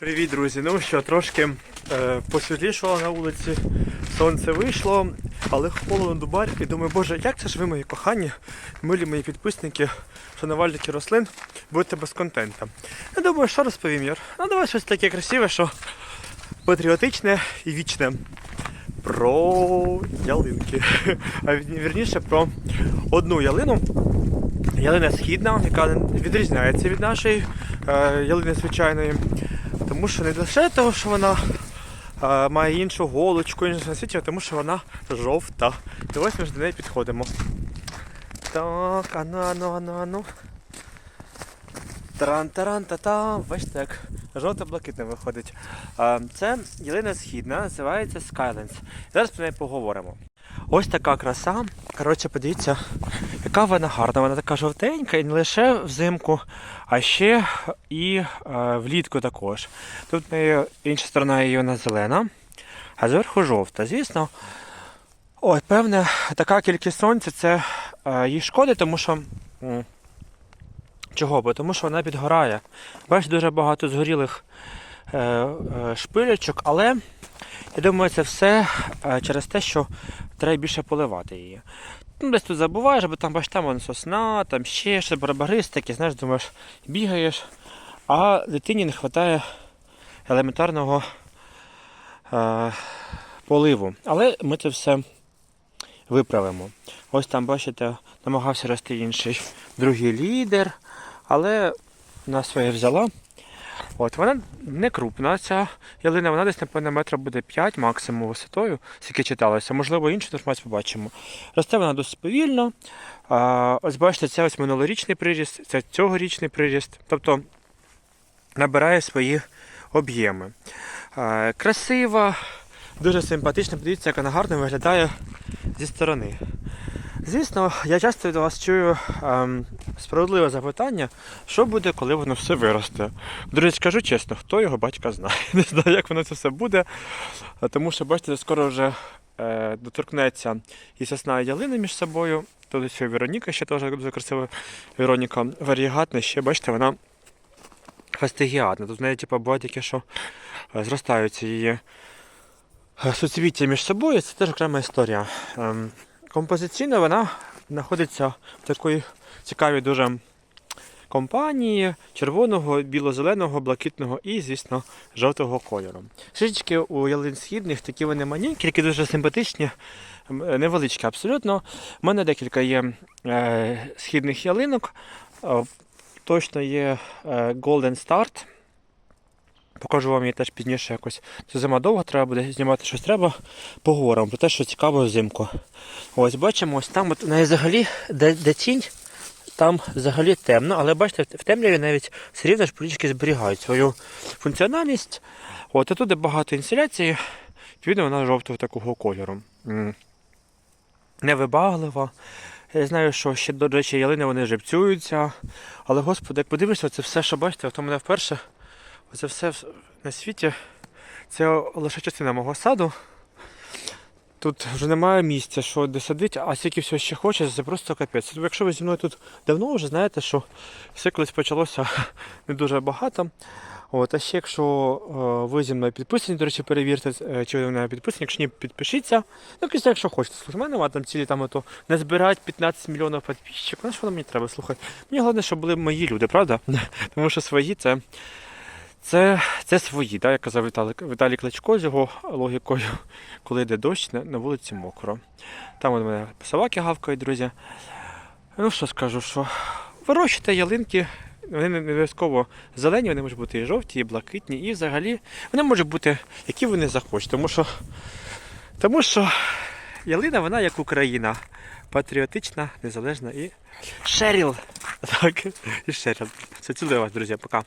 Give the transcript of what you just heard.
Привіт, друзі! Ну що, трошки е, посвітлішало на вулиці, сонце вийшло, але холодно дубар. І думаю, боже, як це ж ви, мої кохані, милі мої підписники, шанувальники рослин, будете без контента. Я думаю, що розповім Юр? Ну давай щось таке красиве, що патріотичне і вічне. Про ялинки. А вірніше про одну ялину. Ялина східна, яка відрізняється від нашої е, ялини звичайної. Тому що не лише того, що вона е, має іншу голочку, іншу на світі, а тому що вона жовта. І ось ми ж до неї підходимо. Так, ану, ану, ану, ану. Таран-таран-та-та. Бачите, як жовто-блакитне виходить. Е, Це ялина східна, називається Skylands. Зараз про неї поговоримо. Ось така краса. Коротше, подивіться, яка вона гарна. Вона така жовтенька і не лише взимку, а ще і е, влітку також. Тут інша сторона її вона зелена, а зверху жовта. Звісно, ой, певне, така кількість сонця це е, їй шкодить, тому що. Чого? Бо тому що вона підгорає. Бачиш, дуже багато згорілих е, е, шпилечок, але я думаю, це все е, через те, що треба більше поливати її. Ну, десь тут забуваєш, бо там бачиш, там вон сосна, там ще щось барбарис такі, знаєш, думаєш, бігаєш, а дитині не вистачає елементарного е, поливу. Але ми це все виправимо. Ось там, бачите, намагався рости інший другий лідер, але вона своє взяла. От, вона не крупна, ця ялина, вона десь, напевно, метра буде 5 максимум висотою, скільки читалося. Можливо, іншу інформацію побачимо. Росте вона досить повільно. А, ось бачите, це ось минулорічний приріст, це цьогорічний приріст. Тобто набирає свої об'єми. Красива, дуже симпатична. Подивіться, як вона гарно виглядає зі сторони. Звісно, я часто від вас чую ем, справедливе запитання, що буде, коли воно все виросте. До речі, скажу чесно, хто його батька знає. Не знаю, як воно це все буде. Тому що, бачите, скоро вже е, доторкнеться і сосна і ялина між собою. Тут і Вероніка ще теж дуже красива Вероніка. Варігатна, ще, бачите, вона фастигіатна. Тут в неї типу, буває таке, що е, зростаються її е, суцвіття між собою. Це теж окрема історія. Ем, Композиційно вона знаходиться в такій цікавій дуже компанії червоного, біло-зеленого, блакитного і, звісно, жовтого кольору. Шишечки у ялин східних такі вони маленькі, такі дуже симпатичні, невеличкі абсолютно. У мене декілька є е, східних ялинок. Е, точно є е, Golden Start. Покажу вам її теж пізніше якось. Це зима довго, треба буде знімати щось треба. Поговоримо про те, що цікаво взимку. Ось бачимо, ось там от, взагалі, де, де тінь, там взагалі темно, але бачите, в темряві навіть все рівно ж полічки зберігають свою функціональність. От, а тут багато інсуляції, відповідно, вона жовтого такого кольору. Невибаглива. Я знаю, що ще, до речі, ялини вони живцюються. Але, господи, як подивишся, це все, що бачите, то мене вперше. Оце все на світі. Це лише частина мого саду. Тут вже немає місця, що де садити, а скільки всього ще хоче, це просто капець. Тобто, якщо ви зі мною тут давно вже знаєте, що все колись почалося не дуже багато. От, а ще якщо е, ви зі мною підписані, до речі, перевірте, е, чи ви на мене підписані, якщо ні, підпишіться. Ну, якщо, хочете. Слухай, в мене там цілі там ото не збирати 15 мільйонів підписчиків. Ну, що мені треба, слухай. Мені головне, щоб були мої люди, правда? Тому що свої це. Це, це свої, да, як казав Віталій, Віталій Кличко з його логікою, коли йде дощ, на, на вулиці мокро. Там у мене собаки гавкають, друзі. Ну що скажу, що вирощуйте ялинки, вони не не обов'язково зелені, вони можуть бути і жовті, і блакитні, і взагалі вони можуть бути, які вони захочуть. Тому що, тому що ялина, вона як Україна. Патріотична, незалежна і Шеріл. Так, і Шеріл. Все, цілую вас, друзі, пока.